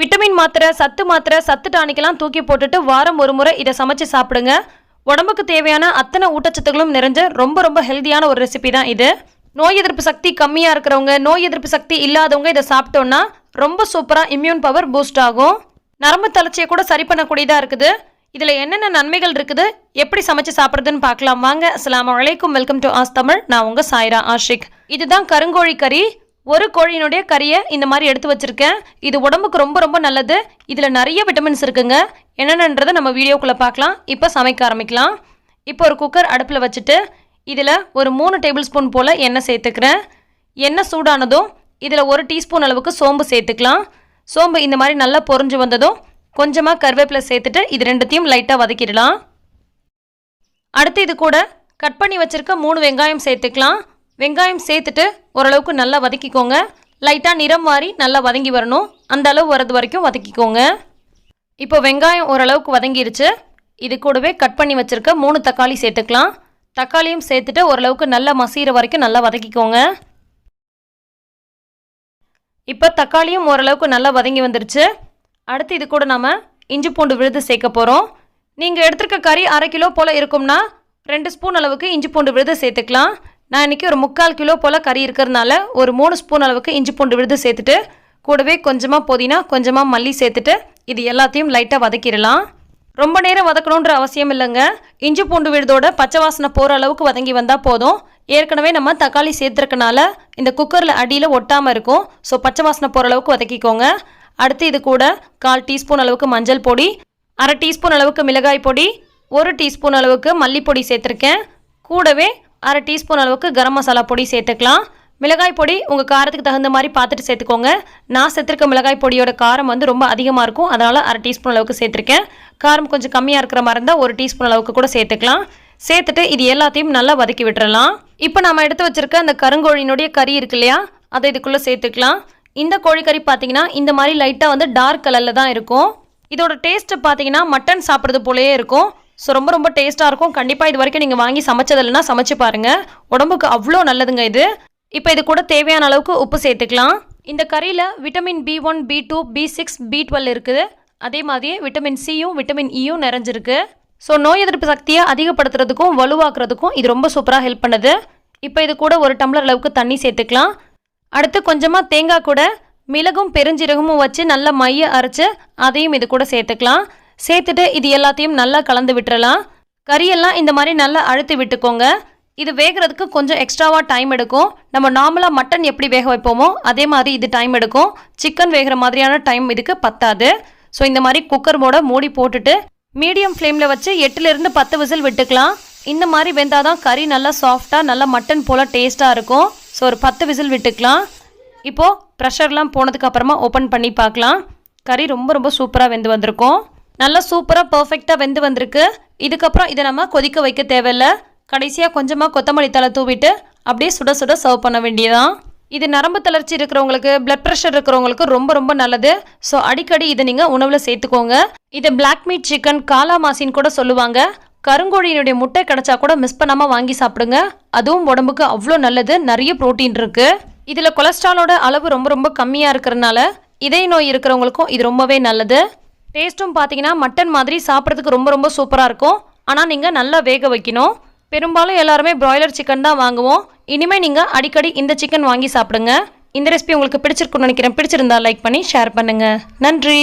Vitamin மாத்திரை சத்து மாத்திரை சத்து டானிக்கெல்லாம் தூக்கி போட்டுட்டு வாரம் ஒரு முறை இதை சமைச்சு சாப்பிடுங்க. உடம்புக்கு தேவையான அத்தனை ஊட்டச்சத்துக்களும் நிறைஞ்ச ரொம்ப ரொம்ப ஹெல்தியான ஒரு ரெசிபி தான் இது. நோய் எதிர்ப்பு சக்தி கம்மியாக இருக்கிறவங்க நோய் எதிர்ப்பு சக்தி இல்லாதவங்க இதை சாப்பிட்டோன்னா ரொம்ப சூப்பராக இம்யூன் பவர் பூஸ்ட் ஆகும். நரம்பு தளர்ச்சியை கூட சரி பண்ணக்கூடியதாக இருக்குது. இதில் என்னென்ன நன்மைகள் இருக்குது? எப்படி சமைச்சு சாப்பிட்றதுன்னு பார்க்கலாம். வாங்க அஸ்லாம் அலைக்கும். வெல்கம் டு ஆஸ் தமிழ். நான் உங்கள் சாய்ரா ஆஷிக். இதுதான் கருங்கோழி கறி. ஒரு கோழியினுடைய கறியை இந்த மாதிரி எடுத்து வச்சுருக்கேன். இது உடம்புக்கு ரொம்ப ரொம்ப நல்லது. இதில் நிறைய விட்டமின்ஸ் இருக்குங்க. என்னென்னன்றதை நம்ம வீடியோக்குள்ளே பார்க்கலாம். இப்போ சமைக்க ஆரம்பிக்கலாம். இப்போ ஒரு குக்கர் அடுப்பில் வச்சுட்டு இதில் ஒரு மூணு டேபிள் ஸ்பூன் போல் எண்ணெய் சேர்த்துக்கிறேன். எண்ணெய் சூடானதும் இதில் ஒரு டீஸ்பூன் அளவுக்கு சோம்பு சேர்த்துக்கலாம். சோம்பு இந்த மாதிரி நல்லா பொரிஞ்சு வந்ததும் கொஞ்சமாக கருவேப்பிலை சேர்த்துட்டு இது ரெண்டுத்தையும் லைட்டாக வதக்கிடலாம். அடுத்து இது கூட கட் பண்ணி வச்சுருக்க மூணு வெங்காயம் சேர்த்துக்கலாம். வெங்காயம் சேர்த்துட்டு ஓரளவுக்கு நல்லா வதக்கிக்கோங்க. லைட்டாக நிறம் மாறி நல்லா வதங்கி வரணும். அந்த அளவு வரது வரைக்கும் வதக்கிக்கோங்க. இப்போ வெங்காயம் ஓரளவுக்கு வதங்கிருச்சு. இது கூடவே கட் பண்ணி வச்சிருக்க மூணு தக்காளி சேர்த்துக்கலாம். தக்காளியும் சேர்த்துட்டு ஓரளவுக்கு நல்லா மசீர வரைக்கும் நல்லா வதக்கிக்கோங்க. இப்போ தக்காளியும் ஓரளவுக்கு நல்லா வதங்கி வந்துருச்சு. அடுத்து இது கூட நம்ம இஞ்சி பூண்டு விழுது சேர்க்க போகிறோம் நீங்கள் எடுத்துருக்க கறி அரை கிலோ போல் இருக்கும்னா ரெண்டு ஸ்பூன் அளவுக்கு இஞ்சி பூண்டு விழுது சேர்த்துக்கலாம். நான் இன்றைக்கி ஒரு முக்கால் கிலோ போல் கறி இருக்கிறதுனால ஒரு மூணு ஸ்பூன் அளவுக்கு இஞ்சி பூண்டு விழுது சேர்த்துட்டு கூடவே கொஞ்சமாக புதினா கொஞ்சமாக மல்லி சேர்த்துட்டு இது எல்லாத்தையும் லைட்டாக வதக்கிடலாம். ரொம்ப நேரம் வதக்கணுன்ற அவசியம் இல்லைங்க. இஞ்சி பூண்டு விழுதோட பச்சை வாசனை போகிற அளவுக்கு வதங்கி வந்தால் போதும். ஏற்கனவே நம்ம தக்காளி சேர்த்துருக்கனால இந்த குக்கரில் அடியில் ஒட்டாமல் இருக்கும். ஸோ பச்சை வாசனை போகிற அளவுக்கு வதக்கிக்கோங்க. அடுத்து இது கூட கால் டீஸ்பூன் அளவுக்கு மஞ்சள் பொடி அரை டீஸ்பூன் அளவுக்கு மிளகாய் பொடி ஒரு டீஸ்பூன் அளவுக்கு மல்லிப்பொடி சேர்த்துருக்கேன். கூடவே அரை டீஸ்பூன் அளவுக்கு கரம் மசாலா பொடி சேர்த்துக்கலாம். மிளகாய் பொடி உங்கள் காரத்துக்கு தகுந்த மாதிரி பார்த்துட்டு சேர்த்துக்கோங்க. நான் சேர்த்துருக்க மிளகாய் பொடியோட காரம் வந்து ரொம்ப அதிகமாக இருக்கும். அதனால் அரை டீஸ்பூன் அளவுக்கு சேர்த்துருக்கேன். காரம் கொஞ்சம் கம்மியாக இருக்கிற மாதிரி இருந்தால் ஒரு டீஸ்பூன் அளவுக்கு கூட சேர்த்துக்கலாம். சேர்த்துட்டு இது எல்லாத்தையும் நல்லா வதக்கி விட்டுறலாம். இப்போ நம்ம எடுத்து வச்சிருக்க அந்த கருங்கோழியினுடைய கறி இருக்கு இல்லையா? அதை இதுக்குள்ளே சேர்த்துக்கலாம். இந்த கோழிக்கறி பார்த்தீங்கன்னா இந்த மாதிரி லைட்டாக வந்து டார்க் கலரில் தான் இருக்கும். இதோட டேஸ்ட்டு பார்த்தீங்கன்னா மட்டன் சாப்பிட்றது போலவே இருக்கும். ஸோ ரொம்ப ரொம்ப டேஸ்ட்டாக இருக்கும். கண்டிப்பாக இது வரைக்கும் நீங்கள் வாங்கி சமைச்சது சமைச்சு பாருங்கள் உடம்புக்கு அவ்வளோ நல்லதுங்க இது. இப்போ இது கூட தேவையான அளவுக்கு உப்பு சேர்த்துக்கலாம். இந்த கறியில் vitamin B one B two B six B twelve இருக்குது. அதே மாதிரியே விட்டமின் சியும் விட்டமின் இயும் நிறைஞ்சிருக்கு. ஸோ நோய் எதிர்ப்பு சக்தியை அதிகப்படுத்துறதுக்கும் வலுவாக்குறதுக்கும் இது ரொம்ப சூப்பராக ஹெல்ப் பண்ணுது. இப்போ இது கூட ஒரு டம்ளர் அளவுக்கு தண்ணி சேர்த்துக்கலாம். அடுத்து கொஞ்சமாக தேங்காய் கூட மிளகும் பெருஞ்சீரகமும் வச்சு நல்லா மைய அரைச்சி அதையும் இது கூட சேர்த்துக்கலாம். சேர்த்துட்டு இது எல்லாத்தையும் நல்லா கலந்து விட்டுறலாம். கறியெல்லாம் இந்த மாதிரி நல்லா அழுத்தி விட்டுக்கோங்க. இது வேகிறதுக்கு கொஞ்சம் எக்ஸ்ட்ராவாக டைம் எடுக்கும். நம்ம நார்மலாக மட்டன் எப்படி வேக வைப்போமோ அதே மாதிரி இது டைம் எடுக்கும். சிக்கன் வேகிற மாதிரியான டைம் இதுக்கு பத்தாது. ஸோ இந்த மாதிரி குக்கர் மோட மூடி போட்டுட்டு மீடியம் ஃப்ளேமில் வச்சு எட்டுலேருந்து பத்து விசில் விட்டுக்கலாம். இந்த மாதிரி வெந்தாதான் கறி நல்லா சாஃப்டாக நல்லா மட்டன் போல் டேஸ்ட்டாக இருக்கும். ஸோ ஒரு பத்து விசில் விட்டுக்கலாம். இப்போது ப்ரெஷர்லாம் போனதுக்கு அப்புறமா ஓப்பன் பண்ணி பார்க்கலாம். கறி ரொம்ப ரொம்ப சூப்பராக வெந்து வந்திருக்கும். நல்லா சூப்பராக பர்ஃபெக்டாக வெந்து வந்திருக்கு. இதுக்கப்புறம் இதை நம்ம கொதிக்க வைக்க தேவையில்ல. கடைசியாக கொஞ்சமாக கொத்தமல்லி தலை தூவிட்டு அப்படியே சுட சுட சர்வ் பண்ண வேண்டியதான் இது நரம்பு தளர்ச்சி இருக்கிறவங்களுக்கு பிளட் ப்ரெஷர் இருக்கிறவங்களுக்கு ரொம்ப ரொம்ப நல்லது. ஸோ அடிக்கடி இதை நீங்கள் உணவில் சேர்த்துக்கோங்க. இது பிளாக் மீட் சிக்கன் காலா மாசின்னு கூட சொல்லுவாங்க. கருங்கோழியினுடைய முட்டை கிடைச்சா கூட மிஸ் பண்ணாமல் வாங்கி சாப்பிடுங்க. அதுவும் உடம்புக்கு அவ்வளோ நல்லது. நிறைய ப்ரோட்டீன் இருக்குது இதில் கொலஸ்ட்ராலோட அளவு ரொம்ப ரொம்ப கம்மியாக இருக்கிறதுனால இதய நோய் இருக்கிறவங்களுக்கும் இது ரொம்பவே நல்லது. டேஸ்ட்டும் பார்த்தீங்கன்னா மட்டன் மாதிரி சாப்பிட்றதுக்கு ரொம்ப ரொம்ப சூப்பராக இருக்கும். ஆனால் நீங்கள் நல்லா வேக வைக்கணும். பெரும்பாலும் எல்லாருமே பிராய்லர் சிக்கன் தான் வாங்குவோம். இனிமேல் நீங்கள் அடிக்கடி இந்த சிக்கன் வாங்கி சாப்பிடுங்க. இந்த ரெசிபி உங்களுக்கு பிடிச்சிருக்குன்னு நினைக்கிறேன். பிடிச்சிருந்தா லைக் பண்ணி ஷேர் பண்ணுங்கள் நன்றி.